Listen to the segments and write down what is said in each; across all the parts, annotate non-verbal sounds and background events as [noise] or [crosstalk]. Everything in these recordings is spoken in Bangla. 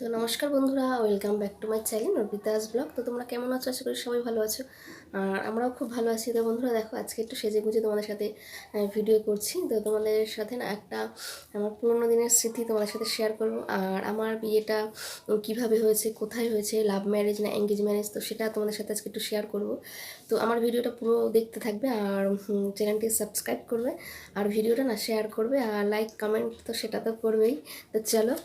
তো নমস্কার বন্ধুরা welcome back to my channel Arpita's blog তো তোমরা কেমন আছো? আশা করি সবাই ভালো আছো। আর আমরাও খুব ভালো আছি। তো বন্ধুরা, দেখো, আজকে একটু সেজে গুজে তোমাদের সাথে ভিডিও করছি। তো তোমাদের সাথে না একটা আমার পুরোনো দিনের স্মৃতি তোমাদের সাথে শেয়ার করব। আর আমার বিয়েটা কীভাবে হয়েছে, কোথায় হয়েছে লাভ ম্যারেজ না এঙ্গেজ ম্যারেজ তো সেটা তোমাদের সাথে আজকে একটু শেয়ার করব। তো আমার ভিডিওটা পুরো দেখতে থাকবে আর চ্যানেলটি সাবস্ক্রাইব করবে। আর ভিডিওটা না শেয়ার করবে আর লাইক কমেন্ট তো সেটা তো করবেই। তো চলো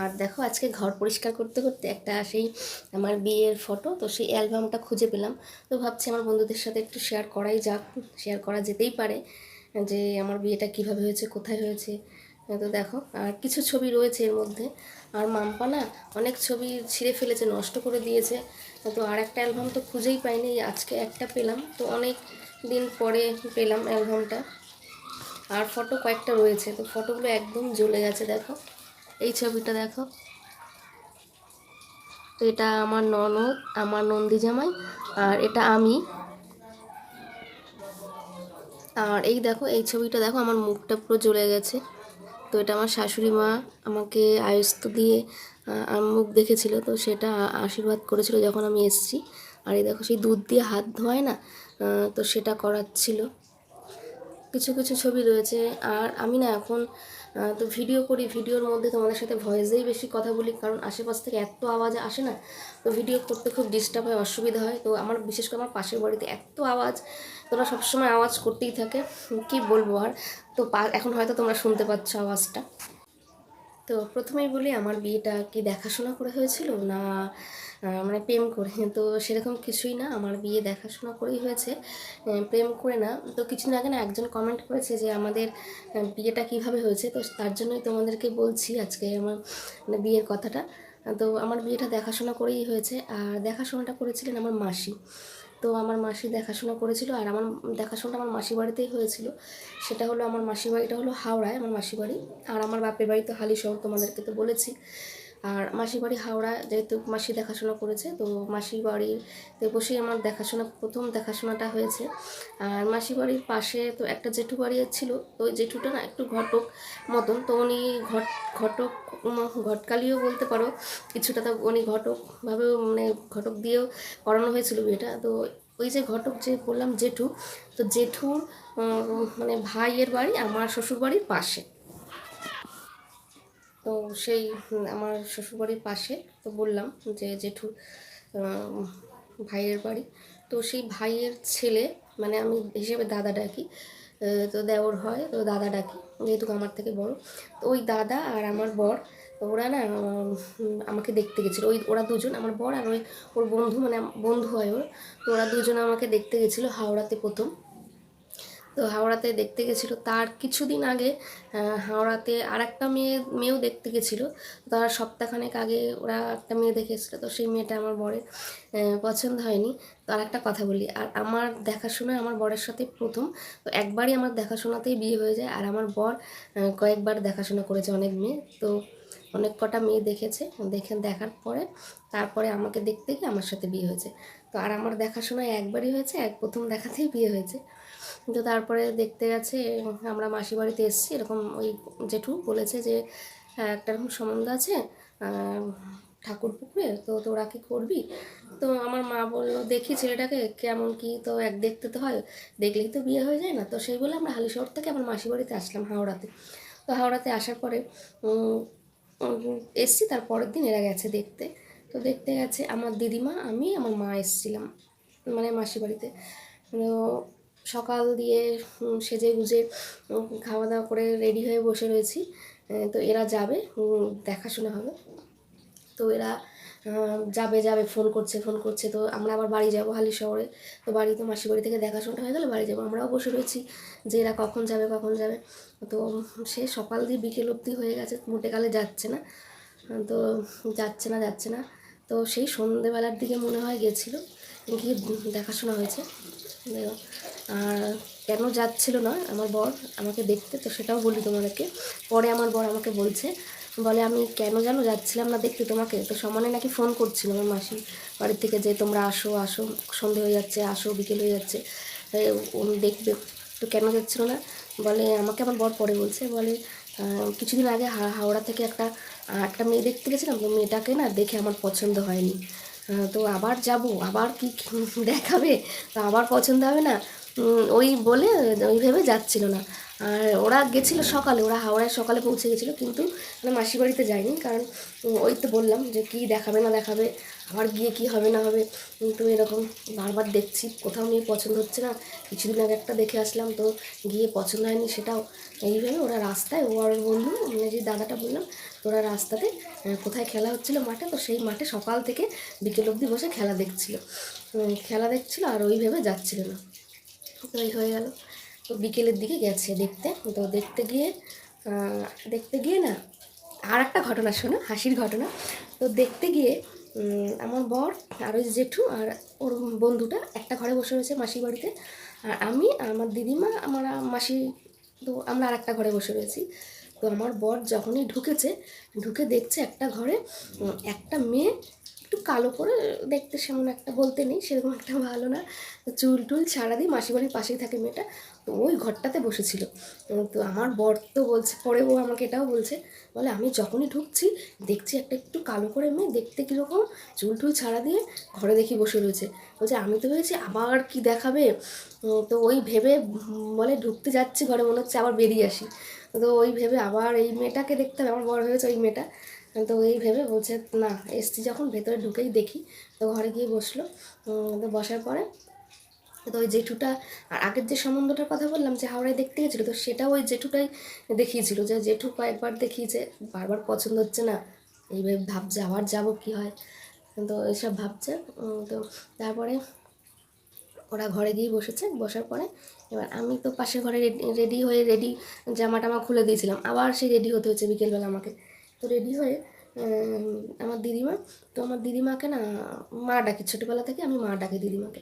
আর দেখো আজকে ঘর পরিষ্কার করতে করতে একটা সেই আমার বিয়ের ফটো তো সেই অ্যালবামটা খুঁজে পেলাম। তো ভাবছি আমার বন্ধুদের সাথে একটু শেয়ার করাই যাক শেয়ার করা যেতেই পারে, যে আমার বিয়েটা কীভাবে হয়েছে, কোথায় হয়েছে। তো দেখো, আর কিছু ছবি রয়েছে এর মধ্যে। আর মাম্পা না অনেক ছবি ছিঁড়ে ফেলেছে, নষ্ট করে দিয়েছে। তো আর একটা অ্যালবাম তো খুঁজেই পাইনি, আজকে একটা পেলাম। তো অনেক দিন পরে পেলাম অ্যালবামটা আর ফটো কয়েকটা রয়েছে, তো ফটোগুলো একদম জ্বলে গেছে, দেখো। এই ছবিটা দেখো। এটা আমার ননদ, আমার নন্দী জামাই, আর এটা আমি। আর এই দেখো, এই ছবিটা দেখো, আমার মুখটা পুরো জ্বলে গেছে। তো এটা আমার শাশুড়ি মা আমাকে আয়স্ত দিয়ে মুখ দেখেছিল, তো সেটা আশীর্বাদ করেছিল যখন আমি এসছি। আর এই দেখো, সেই দুধ দিয়ে হাত ধোয় না তো সেটা করাচ্ছিল। কিছু কিছু ছবি রয়েছে। আর আমি না এখন তো ভিডিও করি ভিডিওর মধ্যে তোমাদের সাথে ভয়েসেই বেশি কথা বলি, কারণ আশেপাশ থেকে এত আওয়াজ আসে না, তো ভিডিও করতে খুব ডিস্টার্ব হয়, অসুবিধা হয়। তো আমার, বিশেষ করে আমার পাশের বাড়িতে এত আওয়াজ তোমরা সবসময় আওয়াজ করতেই থাকে, কি বলব আর? তো এখন হয়তো তোমরা শুনতে পাচ্ছ আওয়াজটা। তো প্রথমেই বলি, আমার বিয়েটা কি দেখাশোনা করে হয়েছিল না মানে প্রেম করে? তো সেরকম কিছুই না, আমার বিয়ে দেখাশোনা করেই হয়েছে প্রেম করে না। তো কিছুদিন আগে না একজন কমেন্ট করেছে যে, আমাদের বিয়েটা কীভাবে হয়েছে? তো তার জন্যই তোমাদেরকে বলছি আজকে আমার মানে বিয়ের কথাটা। তো আমার বিয়েটা দেখাশোনা করেই হয়েছে, আর দেখাশোনাটা করেছিলেন আমার মাসি। তো আমার মাসি দেখাশোনা করেছিল আর আমার দেখাশোনাটা আমার মাসি বাড়িতেই হয়েছিল। সেটা হলো আমার মাসি বাড়িটা হলো হাওড়ায় আমার মাসি বাড়ি। আর আমার বাপের বাড়ি তো হালিশহর তোমাদেরকে তো বলেছি। আর মাসির বাড়ি হাওড়া, যেহেতু মাসি দেখাশোনা করেছে, তো মাসির বাড়িতে বসেই আমার দেখাশোনা, প্রথম দেখাশোনাটা হয়েছে। আর মাসি বাড়ির পাশে তো একটা জেঠু বাড়ি ছিল, তো ওই জেঠুটা না একটু ঘটক মতন, তো উনি ঘট, ঘটক ঘটকালিও বলতে পারো, কিছুটা তো উনি ঘটকভাবেও মানে ঘটক দিয়েও করানো হয়েছিল বিয়েটা। তো ওই যে ঘটক যে বললাম জেঠু, তো জেঠুর মানে ভাইয়ের বাড়ি আমার শ্বশুর বাড়ির পাশে। তো সেই আমার শ্বশুরবাড়ির পাশে তো বললাম যে জেঠুর ভাইয়ের বাড়ি। তো সেই ভাইয়ের ছেলে মানে আমি হিসেবে দাদা ডাকি তো দেওর হয়, তো দাদা ডাকি, যেহেতু আমার থেকে বড়। তো ওই দাদা আর আমার বর ওরা না আমাকে দেখতে গেছিল। ওই ওরা দুজন, আমার বর আর ওই ওর বন্ধু মানে বন্ধু হয় ওর। তো ওরা দুজন আমাকে দেখতে গেছিল হাওড়াতে প্রথম। তো হাওড়াতে দেখতে গেছিল। তার কিছুদিন আগে হাওড়াতে আর একটা মেয়ে, মেয়েও দেখতে গেছিল। তার সপ্তাহখানেক আগে ওরা একটা মেয়ে দেখে এসেছিল। তো সেই মেয়েটা আমার বরের পছন্দ হয়নি। তো আর একটা কথা বলি, আর আমার দেখাশোনা আমার বরের সাথে প্রথম। তো একবারই আমার দেখাশোনাতেই বিয়ে হয়ে যায়। আর আমার বর কয়েকবার দেখাশোনা করেছে অনেক মেয়ে। তো অনেক কটা মেয়ে দেখেছে। দেখে দেখার পরে, তারপরে আমাকে দেখতে গিয়ে আমার সাথে বিয়ে হয়েছে। তো আর আমার দেখাশোনায় একবারই হয়েছে এক প্রথম দেখাতেই বিয়ে হয়েছে। তো তারপরে দেখতে গেছে আমরা মাসি বাড়িতে এসেছি এরকম ওই জেঠু বলেছে যে হ্যাঁ, একটা এরকম সম্বন্ধ আছে ঠাকুর পুকুরে তো তোরা কি করবি? তো আমার মা বলল দেখি ছেলেটাকে কেমন কি তো এক দেখতে তো হয় দেখলেই তো বিয়ে হয়ে যায় না। তো সেই বলে আমরা হালিশহর থেকে আমার মাসি বাড়িতে আসলাম হাওড়াতে। তো হাওড়াতে আসার পরে এসছি তার পরের দিন এরা গেছে দেখতে। তো দেখতে গেছে আমার দিদিমা, আমি, আমার মা এসছিলাম মানে মাসি বাড়িতে। তো সকাল দিয়ে সেজে গুজে খাওয়া দাওয়া করে রেডি হয়ে বসে রয়েছি। তো এরা যাবে দেখাশোনা হবে। তো এরা যাবে যাবে, ফোন করছে ফোন করছে। তো আমরা আবার বাড়ি যাব হালি শহরে। তো বাড়ি, তো মাসি বাড়ি থেকে দেখাশোনা হয়ে গেলে বাড়ি যাব। আমরাও বসে রয়েছি যে এরা কখন যাবে কখন যাবে। তো সে সকাল দিয়ে বিকেল অবধি হয়ে গেছে মোটে কালে যাচ্ছে না। তো যাচ্ছে না যাচ্ছে না। তো সেই সন্ধেবেলার দিকে মনে হয় গেছিল, গিয়ে দেখাশোনা হয়েছে। আর কেন যাচ্ছিল না আমার বর আমাকে দেখতে, তো সেটাও বলি তোমাদেরকে। পরে আমার বর আমাকে বলছে, বলে, আমি কেন যেন যাচ্ছিলাম না দেখতে তোমাকে? তো সমানে নাকি ফোন করছিল আমার মাসি, বাড়ির থেকে যে তোমরা আসো আসো, সন্ধে হয়ে যাচ্ছে, আসো, বিকেল হয়ে যাচ্ছে। দেখবে, তো কেন যাচ্ছিল না? বলে, আমাকে আমার বর পরে বলছে, বলে কিছুদিন আগে হাওড়া থেকে একটা একটা মেয়ে দেখতে গেছিলাম, তো মেয়েটাকে না দেখে আমার পছন্দ হয়নি। তো আবার যাব, আবার কি [laughs] দেখাবে? তো আবার পছন্দ হবে না? ওই বলে, ওই ভেবে যাচ্ছিল না। আর ওরা গেছিল সকালে, ওরা হাওড়ায় সকালে পৌঁছে গেছিল, কিন্তু মানে মাসির বাড়িতে যায়নি, কারণ ওই তো বললাম যে কি দেখাবে না দেখাবে, আবার গিয়ে কি হবে না হবে, কিন্তু এরকম বারবার দেখছি, কোথাও নিয়ে পছন্দ হচ্ছে না, কিছুদিন আগে একটা দেখে আসলাম, তো গিয়ে পছন্দ হয়নি সেটাও। এইভাবে ওরা রাস্তায়, ও আর বন্ধু মানে যে দাদাটা বললাম, ওরা রাস্তাতে কোথায় খেলা হচ্ছিল মাঠে, তো সেই মাঠে সকাল থেকে বিকেল অবধি বসে খেলা দেখছিল। খেলা দেখছিল আর ওই ভেবে যাচ্ছিল না। তো এই হয়ে গেল। তো বিকেলের দিকে গেছে দেখতে। তো দেখতে গিয়ে দেখতে গিয়ে না, আর একটা ঘটনা শোনো, হাসির ঘটনা। তো দেখতে গিয়ে আমার বর আর ওই জেঠু আর ওর বন্ধুটা একটা ঘরে বসে রয়েছে মাসির বাড়িতে। আর আমি আমার দিদিমা, আমার মাসি, তো আমরা আর একটা ঘরে বসে রয়েছি। তো আমার বর যখনই ঢুকেছে, ঢুকে দেখছে একটা ঘরে একটা মেয়ে একটু কালো করে, দেখতে সেমন একটা বলতে নেই, সেরকম একটা ভালো না। চুল টুল ছাড়া দিয়ে মাসি বাড়ির পাশেই থাকে মেয়েটা, তো ওই ঘরটাতে বসেছিল। তো আমার বর তো বলছে, পরে ও আমাকে এটাও বলছে, বলে আমি যখনই ঢুকছি, দেখছি একটা একটু কালো করে মেয়ে, দেখতে কীরকম, চুল টুল ছাড়া দিয়ে ঘরে দেখি বসে রয়েছে। বলছে, আমি তো ভেবেছি আবার কি দেখাবে? তো ওই ভেবে বলে, ঢুকতে যাচ্ছি ঘরে, মনে হচ্ছে আবার বেরিয়ে আসি। তো ওই ভেবে আবার এই মেয়েটাকে দেখতে হবে, আমার বড় হয়েছে ওই মেয়েটা। তো এই ভেবে বলছে, না এসছি যখন ভেতরে ঢুকেই দেখি। তো ঘরে গিয়ে বসল। তো বসার পরে তো ওই জেঠুটা, আর আগের যে সম্বন্ধটার কথা বললাম, যে হাওড়ায় দেখতে গেছিল, তো সেটা ওই জেঠুটাই দেখিয়েছিল, যে জেঠু কয়েকবার দেখিয়েছে, বারবার পছন্দ হচ্ছে না, এইভাবে ভাবছে, আবার যাব কি হয়? তো এইসব ভাবছে। তো তারপরে ওরা ঘরে গিয়ে বসেছে, বসার পরে এবার আমি তো পাশের ঘরে রেডি হয়ে রেডি জামা টামা খুলে দিয়েছিলাম, আবার সেই রেডি হতে হচ্ছে বিকেলবেলা আমাকে। তো রেডি হয়ে আমার দিদিমা, তো আমার দিদিমাকে না মা ডাকি, ছোটোবেলা থেকে আমি মা ডাকি দিদিমাকে।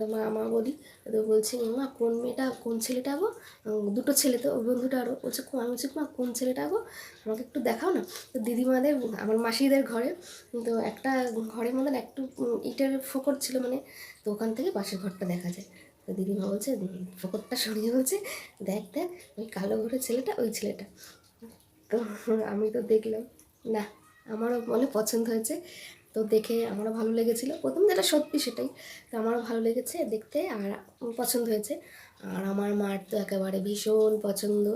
তো মা মা বলি, তো বলছি, মা, কোন মেয়েটা, কোন ছেলেটা গো? দুটো ছেলে তো বন্ধুটা আরও বলছে আমি বলছি, মা, কোন ছেলেটা গো? আমাকে একটু দেখাও না? তো দিদিমাদের, আমার মাসিদের ঘরে, তো একটা ঘরের মতন একটু ইটের ফোকর ছিল মানে তো ওখান থেকে পাশের ঘরটা দেখা যায়। তো দিদিমা বলছে ফোকরটা সরিয়ে বলছে, দেখ দেখ, ওই কালো ঘরের ছেলেটা, ওই ছেলেটা। তো আমি তো দেখলাম, না, আমারও মনে পছন্দ হয়েছে। তো দেখে আমারও ভালো লেগেছিলো। প্রথম যেটা সত্যি সেটাই। তো আমারও ভালো লেগেছে দেখতে আর পছন্দ হয়েছে। আর আমার মার তো একেবারে ভীষণ পছন্দ।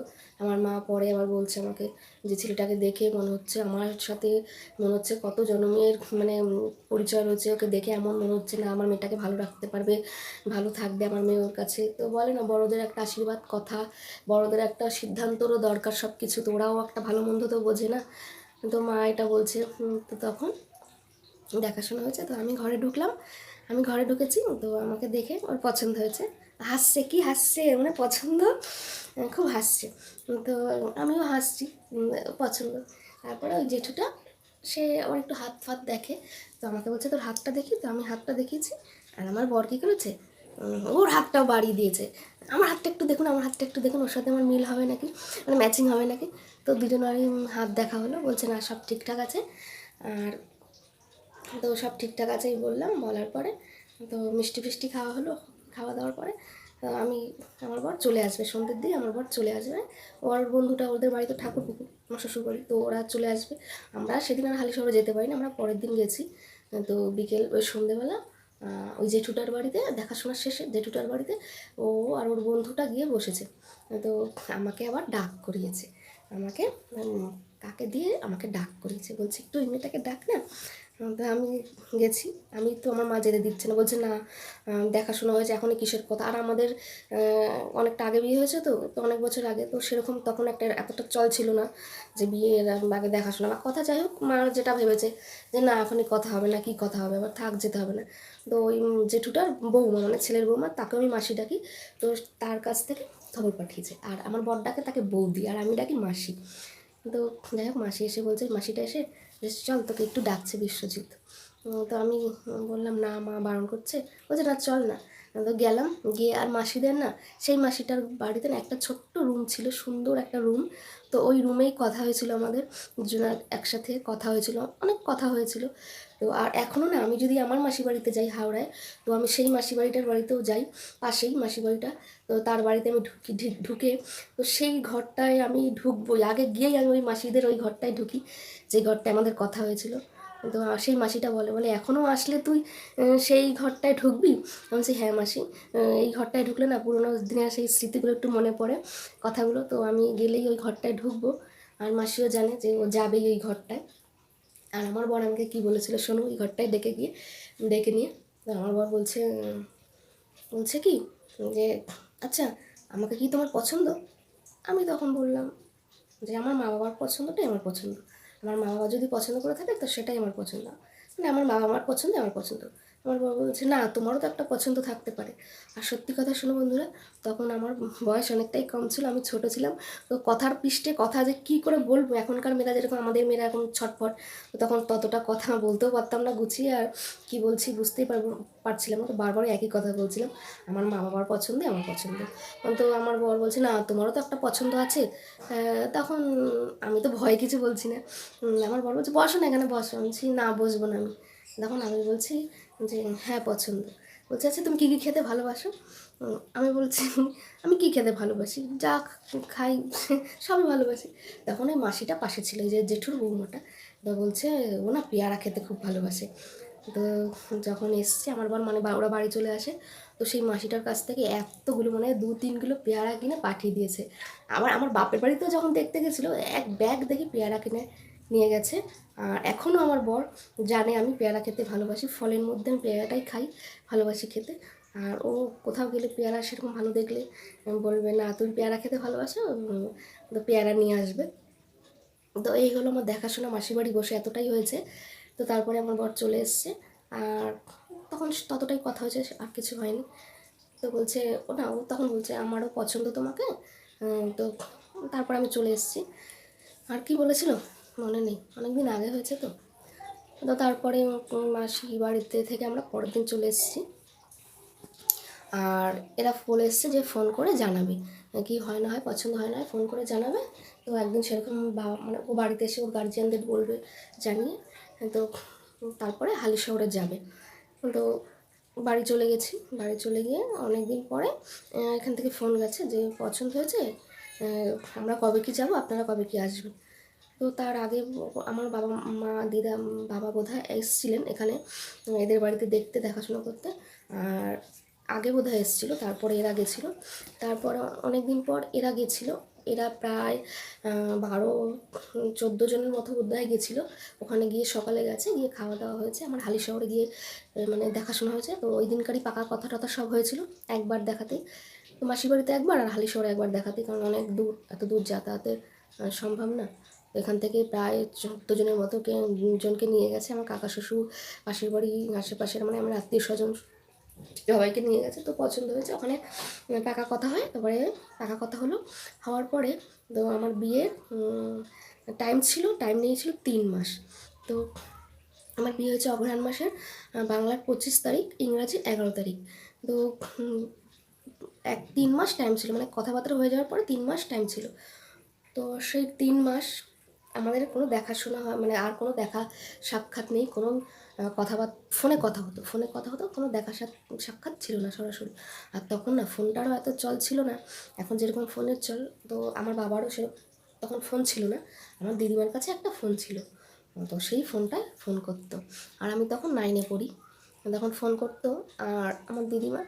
আমার মা পরে আবার বলছে আমাকে যে, ছেলেটাকে দেখে মনে হচ্ছে আমার সাথে মনে হচ্ছে কত জন্মের মানে পরিচয় রয়েছে। ওকে দেখে এমন মনে হচ্ছে না আমার মেয়েটাকে ভালো রাখতে পারবে, ভালো থাকবে আমার মেয়ে ওর কাছে। তো বলে না, বড়দের একটা আশীর্বাদ কথা, বড়দের একটা সিদ্ধান্তরও দরকার সব কিছু তো ওরাও একটা ভালো মন্দ তো বোঝে না। তো মা এটা বলছে তো তখন দেখাশোনা হয়েছে, তো আমি ঘরে ঢুকলাম। আমি ঘরে ঢুকেছি, তো আমাকে দেখে ওর পছন্দ হয়েছে। হাসছে, কি হাসছে? মানে পছন্দ? খুব হাসছে। তো আমিও হাসছি পছন্দ। তারপরে ওই জেঠুটা, সে আমার একটু হাত ফাত দেখে, তো আমাকে বলছে, তোর হাতটা দেখি? তো আমি হাতটা দেখিয়েছি, আর আমার বর কী করেছে? ওর হাতটাও বাড়িয়ে দিয়েছে। আমার হাতটা একটু দেখুন, আমার হাতটা একটু দেখুন, ওর সাথে আমার মিল হবে নাকি? মানে ম্যাচিং হবে নাকি? তো দুজনেরই হাত দেখা হলো, বলছে, না, সব ঠিকঠাক আছে। আর তো সব ঠিকঠাক আছেই বললাম, বলার পরে তো মিষ্টি ফিষ্টি খাওয়া হলো। খাওয়া দাওয়ার পরে আমি আমার বর চলে আসবে সন্ধ্যের দিকে আমার বর চলে আসবে। ওর বন্ধুটা ওদের বাড়িতে ঠাকুর পুকুর আমার শ্বশুর বাড়ি তো ওরা চলে আসবে। আমরা সেদিন আর হালি শহরে যেতে পারি না আমরা পরের দিন গেছি। তো বিকেল ওই সন্ধেবেলা আহ, ওই জেঠুটার বাড়িতে দেখাশোনার শেষে জেঠুটার বাড়িতে ও আর ওর বন্ধুটা গিয়ে বসেছে। তো আমাকে আবার ডাক করিয়েছে। আমাকে কাকে দিয়ে আমাকে ডাক করিয়েছে? বলছে একটু মেয়েটাকে ডাক না তো আমি গেছি। আমি তো আমার মা যেতে দিচ্ছে না। বলছে, না দেখাশোনা হয়েছে, এখনই কিসের কথা? আর আমাদের অনেকটা আগে বিয়ে হয়েছে তো তো অনেক বছর আগে। তো সেরকম তখন একটা এতটা চল ছিল না যে বিয়ের আগে দেখাশোনা বা কথা। যাই হোক, মা যেটা ভেবেছে যে, না, এখনই কথা হবে না, কি কথা হবে? আবার থাক, যেতে হবে না। তো ওই জেঠুটার বৌমা মানে ছেলের বৌমা, তাকে আমি মাসি ডাকি। তো তার কাছ থেকে খবর পাঠিয়েছে। আর আমার বর ডাকে তাকে বৌদি, আর আমি ডাকি মাসি। তো যাই হোক, মাসি এসে বলছে, মাসিটা এসে যে চল তোকে একটু ডাকছে বিশ্বজিৎ। তো আমি বললাম, না, মা বারণ করছে। বলছে, না, চল না। তো গেলাম, গিয়ে আর মাসিদের না, সেই মাসিটার বাড়িতে না একটা ছোট্ট রুম ছিল, সুন্দর একটা রুম। তো ওই রুমেই কথা হয়েছিল আমাদের দুজনার একসাথে কথা হয়েছিল, অনেক কথা হয়েছিল। তো আর এখনও না, আমি যদি আমার মাসি বাড়িতে যাই হাওড়ায়, তো আমি সেই মাসি বাড়িটার বাড়িতেও যাই, পাশেই মাসি বাড়িটা, তো তার বাড়িতে আমি ঢুকি ঢুকে, তো সেই ঘরটায় আমি ঢুকবো আগে গিয়েই আমি ওই মাসিদের ওই ঘরটায় ঢুকি, যে ঘরটায় আমাদের কথা হয়েছিল। তো সেই মাসিটা বলে বলে, এখনও আসলে তুই সেই ঘরটায় ঢুকবি? আমি বলছি হ্যাঁ মাসি। এই ঘরটায় ঢুকলে না, পুরোনো দিনের সেই স্মৃতিগুলো একটু মনে পড়ে কথাগুলো। তো আমি গেলেই ওই ঘরটায় ঢুকবো। আর মাসিও জানে যে ও যাবেই ওই ঘরটায়। আর আমার বর আমাকে কী বলেছিল শোনো ওই ঘরটায় ডেকে গিয়ে, ডেকে নিয়ে, আমার বর বলছে বলছে কি, যে আচ্ছা আমাকে কি তোমার পছন্দ? আমি তখন বললাম যে আমার মা বাবার পছন্দটাই আমার পছন্দ। আমার মা বাবা যদি পছন্দ করে থাকে, তো সেটাই আমার পছন্দ। মানে আমার মা বাবার পছন্দ আমার পছন্দ। আমার বাবা বলছে, না, তোমারও তো একটা পছন্দ থাকতে পারে। আর সত্যি কথা শোনো বন্ধুরা, তখন আমার বয়স অনেকটাই কম ছিল, আমি ছোট ছিলাম। তো কথার পৃষ্ঠে কথা যে কী করে বলব? এখনকার মেয়েরা যেরকম আমাদের মেয়েরা এখন ছটফট, তো তখন ততটা কথা বলতেও পারতাম না গুছিয়ে, আর কি বলছি বুঝতেই পারব, পারছিলাম তো বারবার একই কথা বলছিলাম। আমার মা বাবার পছন্দই আমার পছন্দ। তো আমার বর বলছে, না, তোমারও তো একটা পছন্দ আছে। তখন আমি তো ভয় কিছু বলছি না। আমার বর বলছে, বসো না এখানে, বসো। আমি না, বসবো না আমি। তখন আমি বলছি যে হ্যাঁ পছন্দ। বলছে আচ্ছা তুমি কী কী খেতে ভালোবাসো? আমি বলছি, আমি কী খেতে ভালোবাসি? যা খাই, সবই ভালোবাসি। তখন ওই মাসিটা পাশে ছিল যে জেঠুর বৌমাটা। তো বলছে, ও না পেয়ারা খেতে খুব ভালোবাসে। তো যখন এসছে, আমার বার মানে ওরা বাড়ি চলে আসে, তো সেই মাসিটার কাছ থেকে এতগুলো মানে দু তিন কিলো পেয়ারা কিনে পাঠিয়ে দিয়েছে। আমার আমার বাপের বাড়িতেও যখন দেখতে গেছিল, এক ব্যাগ দেখি পেয়ারা কিনে নিয়ে গেছে। আর এখনও আমার বর জানে আমি পেয়ারা খেতে ভালোবাসি। ফলের মধ্যে আমি পেয়ারাটাই খাই ভালোবাসি খেতে। আর ও কোথাও গেলে পেয়ারা সেরকম ভালো দেখলে বলবে, না, তুমি পেয়ারা খেতে ভালোবাসো তো পেয়ারা নিয়ে আসবে। তো এই হলো আমার দেখাশোনা। মাসির বাড়ি বসে এতটাই হয়েছে। তো তারপরে আমার বর চলে এসছে। আর তখন ততটাই কথা হয়েছে, আর কিছু হয়নি। তো বলছে, ও না, ও তখন বলছে, আমারও পছন্দ তোমাকে। তো তারপর আমি চলে এসেছি। আর কি বলেছিল? মনে নেই। অনেক দিন আগে হয়েছে তো। তো তারপরে মাসি বাড়িতে থেকে আমরা পরের দিন চলে এসেছি। আর এরা বলে এসছে যে ফোন করে জানাবে। কি হয় না হয়, পছন্দ হয় না হয় ফোন করে জানাবে। তো একদিন সেরকম বাবা মানে ও বাড়িতে এসে ওর গার্জিয়ানদের বলবে জানিয়ে। তো তারপরে হালি শহরে যাবে। তো বাড়ি চলে গেছি। বাড়ি চলে গিয়ে অনেক দিন পরে এখান থেকে ফোন গেছে যে পছন্দ হয়েছে আমরা কবে কি যাব, আপনারা কবে কি আসবেন? তো তার আগে আমার বাবা, মা, দিদা, বাবা বোধহয় এসেছিলেন এখানে এদের বাড়িতে দেখতে, দেখাশোনা করতে। আর আগে বোধহয় এসেছিল, তারপরে এরা গেছিল। তারপরে অনেক দিন পর এরা গেছিল। এরা প্রায় বারো, চোদ্দ জনের মতো বোধহয় গেছিল। ওখানে গিয়ে সকালে গেছে, গিয়ে খাওয়া দাওয়া হয়েছে। আমার হালি শহরে গিয়ে মানে দেখাশোনা হয়েছে। তো ওই দিনকারই পাকা কথা টথা সব হয়েছিল, একবার দেখাতেই। তো মাসির বাড়িতে একবার আর হালি শহরে একবার দেখাতেই, কারণ অনেক দূর, এত দূর যাতায়াতের সম্ভব না। এখান থেকে প্রায় চোদ্দ জনের মতো জনকে নিয়ে গেছে। আমার কাকা, শ্বশুর, পাশের বাড়ি, আশেপাশের মানে আমার আত্মীয় স্বজন সবাইকে নিয়ে গেছে। তো পছন্দ হয়েছে। ওখানে টাকা কথা হয়, তারপরে টাকা কথা হলো। হওয়ার পরে তো আমার বিয়ের টাইম ছিল টাইম নিয়েছিল তিন মাস। তো আমার বিয়ে হয়েছে অগ্রহায়ণ মাসের বাংলার পঁচিশ তারিখ, ইংরাজি এগারো তারিখ। তো এক, তিন মাস টাইম ছিল। মানে কথাবার্তা হয়ে যাওয়ার পরে তিন মাস টাইম ছিল। তো সেই তিন মাস আমাদের কোনো দেখাশোনা হয় মানে আর কোনো দেখা সাক্ষাৎ নেই, কোনো কথাবার্তা ফোনে কথা হতো, ফোনে কথা হতো, কোনো দেখা সাক- সাক্ষাৎ ছিল না সরাসরি। আর তখন না ফোনটারও এত চল ছিল না, এখন যেরকম ফোনের চল, তো আমার বাবারও সেরকম তখন ফোন ছিল না, আমার দিদিমার কাছে একটা ফোন ছিল। তো সেই ফোনটায় ফোন করতো। আর আমি তখন নাইনে পড়ি, তখন ফোন করতো, আর আমার দিদিমা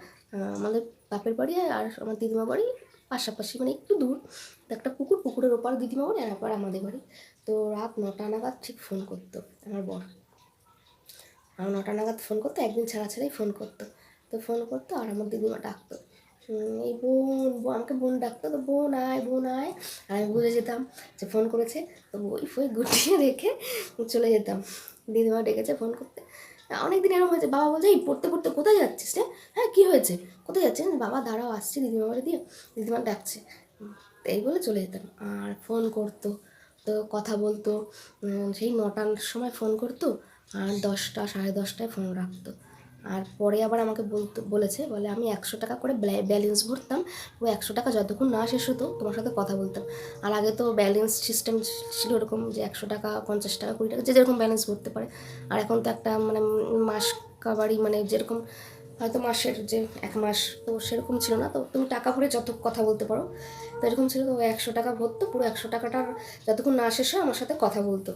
আমাদের বাপের বাড়ি আর আমার দিদিমা বাড়ি পাশাপাশি মানে একটু দূর একটা পুকুর, পুকুরের ওপার দিদিমা বাড়ি আর আমাদের বাড়ি। তো রাত নটা নাগাদ ঠিক ফোন করতো আমার বর। আর নটা নাগাদ ফোন করতো, একদিন ছাড়া ছাড়াই ফোন করতো। তো ফোন করতো আর আমার দিদিমা ডাকতো। এই বোন আমাকে বোন ডাকতো। তো বোন আয় বোন আয়। আর আমি বুঝে যেতাম যে ফোন করেছে। তো বই ফই গুটিয়ে রেখে চলে যেতাম। দিদিমা ডেকেছে ফোন করতে। অনেক দিন এরকম হয়েছে। বাবা বলছে, এই, পড়তে পড়তে কোথায় যাচ্ছিস রে? হ্যাঁ কী হয়েছে? কোথায় যাচ্ছিস? বাবা, দাঁড়াও, আসছি দিদিমা বাড়ি দিয়ে। দিদিমা ডাকছে। এই বলে চলে যেতাম। আর ফোন করতো। তো কথা বলতো। সেই নটার সময় ফোন করতো আর দশটা, সাড়ে দশটায় ফোন রাখতো। আর পরে আবার আমাকে বলতো, বলেছে, বলে আমি একশো টাকা করে ব্যালেন্স ভরতাম। ও একশো টাকা যতক্ষণ না শেষ হতো তোমার সাথে কথা বলতাম। আর আগে তো ব্যালেন্স সিস্টেম ছিল এরকম যে একশো টাকা, পঞ্চাশ টাকা, কুড়ি টাকা, যে যেরকম ব্যালেন্স ভরতে পারে। আর এখন তো একটা মানে মাস কাবারি মানে যেরকম হয়তো মাসের যে এক মাস, তো সেরকম ছিল না। তো তুমি টাকা ভরে যত কথা বলতে পারো, তো এরকম ছিল, তো একশো টাকা ভরতো পুরো একশো টাকাটার যতক্ষণ না শেষ হয় আমার সাথে কথা বলতো।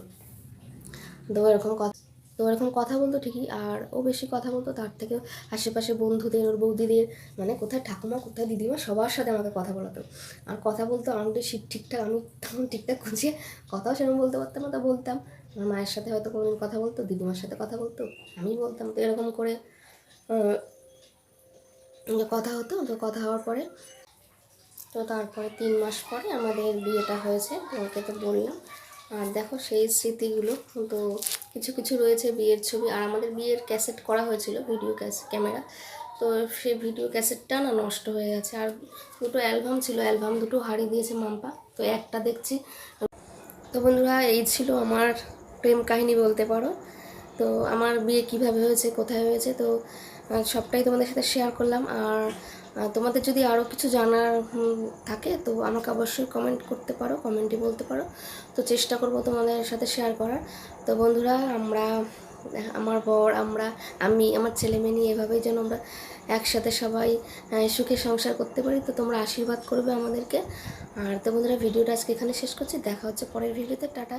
তো এরকম কথা, তো এরকম কথা বলতো ঠিকই, আর ও বেশি কথা বলতো তার থেকে আশেপাশে বন্ধুদের, ওর বৌদিদের মানে কোথায় ঠাকুমা, কোথায় দিদিমা, সবার সাথে আমাকে কথা বলাতো। আর কথা বলতো আমি তো শি- ঠিকঠাক, আমি তখন ঠিকঠাক খুঁজিয়ে কথাও সেরকম বলতে পারতাম না, তো বলতাম। আমার মায়ের সাথে হয়তো কোনোদিন কথা বলতো, দিদিমার সাথে কথা বলতো আমি বলতাম, তো এরকম করে কথা হতো, তো কথা হওয়ার পরে, তো তারপরে তিন মাস পরে আমাদের বিয়েটা হয়েছে তোমাকে তো বললাম। আর দেখো সেই স্মৃতিগুলো, তো কিছু কিছু রয়েছে বিয়ের ছবি, আর আমাদের বিয়ের ক্যাসেট করা হয়েছিল, ভিডিও ক্যামেরা। তো সেই ভিডিও ক্যাসেটটা না নষ্ট হয়ে গেছে, আর দুটো অ্যালবাম ছিল, অ্যালবাম দুটো হারিয়ে দিয়েছে মাম্পা, তো একটা দেখছি। তো বন্ধুরা, এই ছিল আমার প্রেম কাহিনী বলতে পারো। তো আমার বিয়ে কীভাবে হয়েছে, কোথায় হয়েছে, তো সবটাই তোমাদের সাথে শেয়ার করলাম। আর তোমাদের যদি আরও কিছু জানার থাকে, তো আমাকে অবশ্যই কমেন্ট করতে পারো কমেন্টে বলতে পারো। তো চেষ্টা করব তোমাদের সাথে শেয়ার করার। তো বন্ধুরা, আমরা, আমার বর, আমরা, আমি, আমার ছেলে মেয়ে নিয়ে এভাবেই যেন আমরা একসাথে সবাই সুখে সংসার করতে পারি, তো তোমরা আশীর্বাদ করবে আমাদেরকে। আর তো বন্ধুরা, ভিডিওটা আজকে এখানে শেষ করছি। দেখা হচ্ছে পরের ভিডিওতে। টাটা।